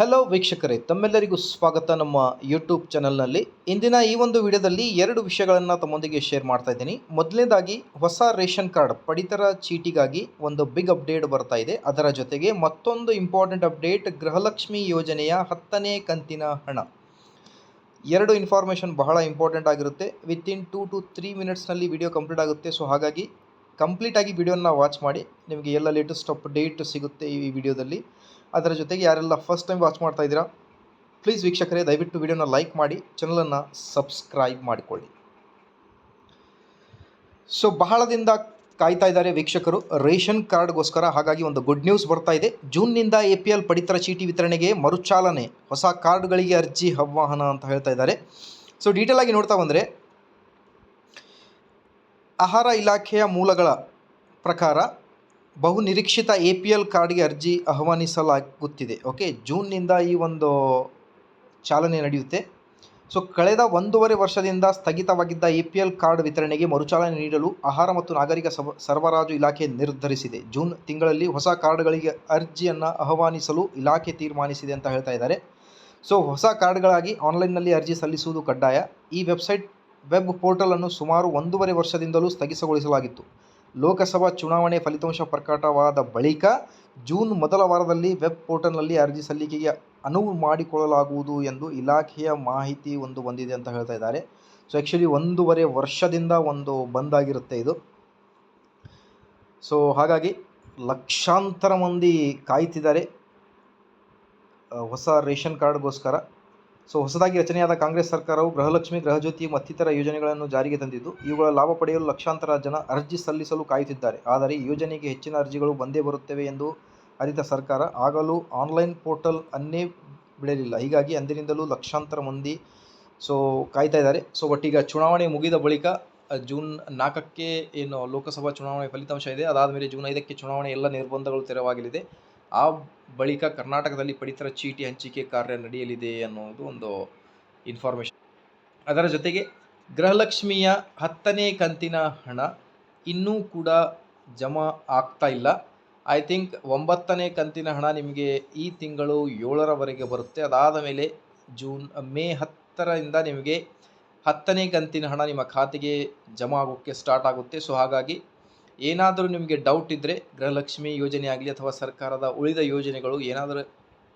Hello ವೀಕ್ಷಕರೇ, ತಮ್ಮೆಲ್ಲರಿಗೂ ಸ್ವಾಗತ ನಮ್ಮ ಯೂಟ್ಯೂಬ್ ಚಾನಲ್ನಲ್ಲಿ ಇಂದಿನ ಈ ಒಂದು ವಿಡಿಯೋದಲ್ಲಿ ಎರಡು ವಿಷಯಗಳನ್ನು ತಮ್ಮೊಂದಿಗೆ ಶೇರ್ ಮಾಡ್ತಾ ಇದ್ದೀನಿ. ಮೊದಲನೇದಾಗಿ, ಹೊಸ ರೇಷನ್ ಕಾರ್ಡ್ ಪಡಿತರ ಚೀಟಿಗಾಗಿ ಒಂದು ಬಿಗ್ ಅಪ್ಡೇಟ್ ಬರ್ತಾ ಇದೆ. ಅದರ ಜೊತೆಗೆ ಮತ್ತೊಂದು ಇಂಪಾರ್ಟೆಂಟ್ ಅಪ್ಡೇಟ್ ಗೃಹಲಕ್ಷ್ಮಿ ಯೋಜನೆಯ ಹತ್ತನೇ ಕಂತಿನ ಹಣ. ಎರಡು ಇನ್ಫಾರ್ಮೇಷನ್ ಬಹಳ ಇಂಪಾರ್ಟೆಂಟ್ ಆಗಿರುತ್ತೆ. ವಿತಿನ್ ಟೂ ಟು ತ್ರೀ ಮಿನಿಟ್ಸ್ನಲ್ಲಿ ವಿಡಿಯೋ ಕಂಪ್ಲೀಟ್ ಆಗುತ್ತೆ. ಸೊ ಹಾಗಾಗಿ ಕಂಪ್ಲೀಟಾಗಿ ವಿಡಿಯೋನ ವಾಚ್ ಮಾಡಿ. ನಿಮಗೆ ಎಲ್ಲ ಲೇಟೆಸ್ಟ್ ಅಪ್ಡೇಟ್ ಸಿಗುತ್ತೆ ಈ ವಿಡಿಯೋದಲ್ಲಿ. ಅದರ ಜೊತೆಗೆ ಯಾರೆಲ್ಲ ಫಸ್ಟ್ ಟೈಮ್ ವಾಚ್ ಮಾಡ್ತಾ ಇದ್ದೀರಾ ಪ್ಲೀಸ್ ವೀಕ್ಷಕರೇ, ದಯವಿಟ್ಟು ವಿಡಿಯೋನ ಲೈಕ್ ಮಾಡಿ ಚಾನಲನ್ನು ಸಬ್ಸ್ಕ್ರೈಬ್ ಮಾಡಿಕೊಳ್ಳಿ. ಸೊ ಬಹಳದಿಂದ ಕಾಯ್ತಾ ಇದ್ದಾರೆ ವೀಕ್ಷಕರು, ರೇಷನ್ ಕಾರ್ಡ್ಗೋಸ್ಕರ, ಹಾಗಾಗಿ ಒಂದು ಗುಡ್ ನ್ಯೂಸ್ ಬರ್ತಾ ಇದೆ. ಜೂನ್ನಿಂದ ಎ ಪಿ ಎಲ್ ಪಡಿತರ ಚೀಟಿ ವಿತರಣೆಗೆ ಮರುಚಾಲನೆ, ಹೊಸ ಕಾರ್ಡ್ಗಳಿಗೆ ಅರ್ಜಿ, ಆಹ್ವಾನ ಅಂತ ಹೇಳ್ತಾ ಇದ್ದಾರೆ. ಸೊ ಡೀಟೇಲ್ ಆಗಿ ನೋಡ್ತಾ ಬಂದರೆ, ಆಹಾರ ಇಲಾಖೆಯ ಮೂಲಗಳ ಪ್ರಕಾರ ಬಹು ನಿರೀಕ್ಷಿತ ಎ ಪಿ ಎಲ್ ಕಾರ್ಡ್ಗೆ ಅರ್ಜಿ ಆಹ್ವಾನಿಸಲಾಗುತ್ತಿದೆ. ಓಕೆ, ಜೂನ್ನಿಂದ ಈ ಒಂದು ಚಾಲನೆ ನಡೆಯುತ್ತೆ. ಸೊ, ಕಳೆದ ಒಂದೂವರೆ ವರ್ಷದಿಂದ ಸ್ಥಗಿತವಾಗಿದ್ದ ಎ ಪಿ ಎಲ್ ಕಾರ್ಡ್ ವಿತರಣೆಗೆ ಮರುಚಾಲನೆ ನೀಡಲು ಆಹಾರ ಮತ್ತು ನಾಗರಿಕ ಸರಬರಾಜು ಇಲಾಖೆ ನಿರ್ಧರಿಸಿದೆ. ಜೂನ್ ತಿಂಗಳಲ್ಲಿ ಹೊಸ ಕಾರ್ಡ್ಗಳಿಗೆ ಅರ್ಜಿಯನ್ನು ಆಹ್ವಾನಿಸಲು ಇಲಾಖೆ ತೀರ್ಮಾನಿಸಿದೆ ಅಂತ ಹೇಳ್ತಾ ಇದ್ದಾರೆ. ಸೊ, ಹೊಸ ಕಾರ್ಡ್ಗಳಾಗಿ ಆನ್ಲೈನ್ನಲ್ಲಿ ಅರ್ಜಿ ಸಲ್ಲಿಸುವುದು ಕಡ್ಡಾಯ. ಈ ವೆಬ್ಸೈಟ್, ವೆಬ್ ಪೋರ್ಟಲನ್ನು ಸುಮಾರು ಒಂದೂವರೆ ವರ್ಷದಿಂದಲೂ ಸ್ಥಗಿತಗೊಳಿಸಲಾಗಿತ್ತು. ಲೋಕಸಭಾ ಚುನಾವಣೆ ಫಲಿತಾಂಶ ಪ್ರಕಟವಾದ ಬಳಿಕ ಜೂನ್ ಮೊದಲ ವಾರದಲ್ಲಿ ವೆಬ್ ಪೋರ್ಟಲ್ನಲ್ಲಿ ಅರ್ಜಿ ಸಲ್ಲಿಕೆಗೆ ಅನುವು ಮಾಡಿಕೊಳ್ಳಲಾಗುವುದು ಎಂದು ಇಲಾಖೆಯ ಮಾಹಿತಿ ಒಂದು ಬಂದಿದೆ ಅಂತ ಹೇಳ್ತಾ ಇದ್ದಾರೆ. ಸೊ ಆ್ಯಕ್ಚುಲಿ ಒಂದೂವರೆ ವರ್ಷದಿಂದ ಒಂದು ಬಂದಾಗಿರುತ್ತೆ ಇದು. ಸೊ ಹಾಗಾಗಿ ಲಕ್ಷಾಂತರ ಮಂದಿ ಕಾಯ್ತಿದ್ದಾರೆ. ಹೊಸ ರೇಷನ್ ಕಾರ್ಡ್ಗೋಸ್ಕರ. ಸೊ ಹೊಸದಾಗಿ ರಚನೆಯಾದ ಕಾಂಗ್ರೆಸ್ ಸರ್ಕಾರವು ಗೃಹಲಕ್ಷ್ಮಿ, ಗೃಹಜ್ಯೋತಿ ಮತ್ತಿತರ ಯೋಜನೆಗಳನ್ನು ಜಾರಿಗೆ ತಂದಿದ್ದು, ಇವುಗಳ ಲಾಭ ಪಡೆಯಲು ಲಕ್ಷಾಂತರ ಜನ ಅರ್ಜಿ ಸಲ್ಲಿಸಲು ಕಾಯುತ್ತಿದ್ದಾರೆ. ಆದರೆ ಯೋಜನೆಗೆ ಹೆಚ್ಚಿನ ಅರ್ಜಿಗಳು ಬಂದೇ ಬರುತ್ತವೆ ಎಂದು ಅರಿತ ಸರ್ಕಾರ. ಆಗಲೂ ಆನ್ಲೈನ್ ಪೋರ್ಟಲ್ ಅನ್ನೇ ಬಿಡಲಿಲ್ಲ ಹೀಗಾಗಿ ಅಂದಿನಿಂದಲೂ ಲಕ್ಷಾಂತರ ಮಂದಿ ಸೊ ಕಾಯ್ತಾ ಇದ್ದಾರೆ. ಸೊ ಬಟ್ ಈಗ ಚುನಾವಣೆ ಮುಗಿದ ಬಳಿಕ ಜೂನ್ ನಾಲ್ಕಕ್ಕೆ ಏನು ಲೋಕಸಭಾ ಚುನಾವಣೆ ಫಲಿತಾಂಶ ಇದೆ. ಅದಾದ ಮೇಲೆ ಜೂನ್ ಐದಕ್ಕೆ ಚುನಾವಣೆ ಎಲ್ಲ ನಿರ್ಬಂಧಗಳು ತೆರವಾಗಲಿದೆ. ಆ ಬಳಿಕ ಕರ್ನಾಟಕದಲ್ಲಿ ಪಡಿತರ ಚೀಟಿ ಹಂಚಿಕೆ ಕಾರ್ಯ ನಡೆಯಲಿದೆ ಅನ್ನೋದು ಒಂದು ಇನ್ಫಾರ್ಮೇಷನ್ ಅದರ ಜೊತೆಗೆ ಗೃಹಲಕ್ಷ್ಮಿಯ ಹತ್ತನೇ ಕಂತಿನ ಹಣ ಇನ್ನೂ ಕೂಡ ಜಮಾ ಆಗ್ತಾ ಇಲ್ಲ. ಐ ಥಿಂಕ್ ಒಂಬತ್ತನೇ ಕಂತಿನ ಹಣ ನಿಮಗೆ ಈ ತಿಂಗಳು ಏಳರವರೆಗೆ ಬರುತ್ತೆ. ಅದಾದ ಮೇಲೆ ಜೂನ್ ಮೇ ಹತ್ತರಿಂದ ನಿಮಗೆ ಹತ್ತನೇ ಕಂತಿನ ಹಣ ನಿಮ್ಮ ಖಾತೆಗೆ ಜಮಾ ಆಗೋಕ್ಕೆ ಸ್ಟಾರ್ಟ್ ಆಗುತ್ತೆ. ಸೊ ಹಾಗಾಗಿ ಏನಾದರೂ ನಿಮಗೆ ಡೌಟ್ ಇದ್ದರೆ ಗೃಹಲಕ್ಷ್ಮಿ ಯೋಜನೆ ಆಗಲಿ ಅಥವಾ ಸರ್ಕಾರದ ಉಳಿದ ಯೋಜನೆಗಳು ಏನಾದರೂ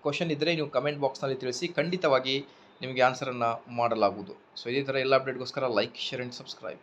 ಕ್ವಶನ್ ಇದ್ದರೆ ನೀವು ಕಮೆಂಟ್ ಬಾಕ್ಸ್ನಲ್ಲಿ ತಿಳಿಸಿ ಖಂಡಿತವಾಗಿ ನಿಮಗೆ ಆನ್ಸರನ್ನು ಮಾಡಲಾಗುವುದು. ಸೊ ಇದೇ ಥರ ಎಲ್ಲ ಅಪ್ಡೇಟ್ಗೋಸ್ಕರ ಲೈಕ್ ಶೇರ್ ಆ್ಯಂಡ್ ಸಬ್ಸ್ಕ್ರೈಬ್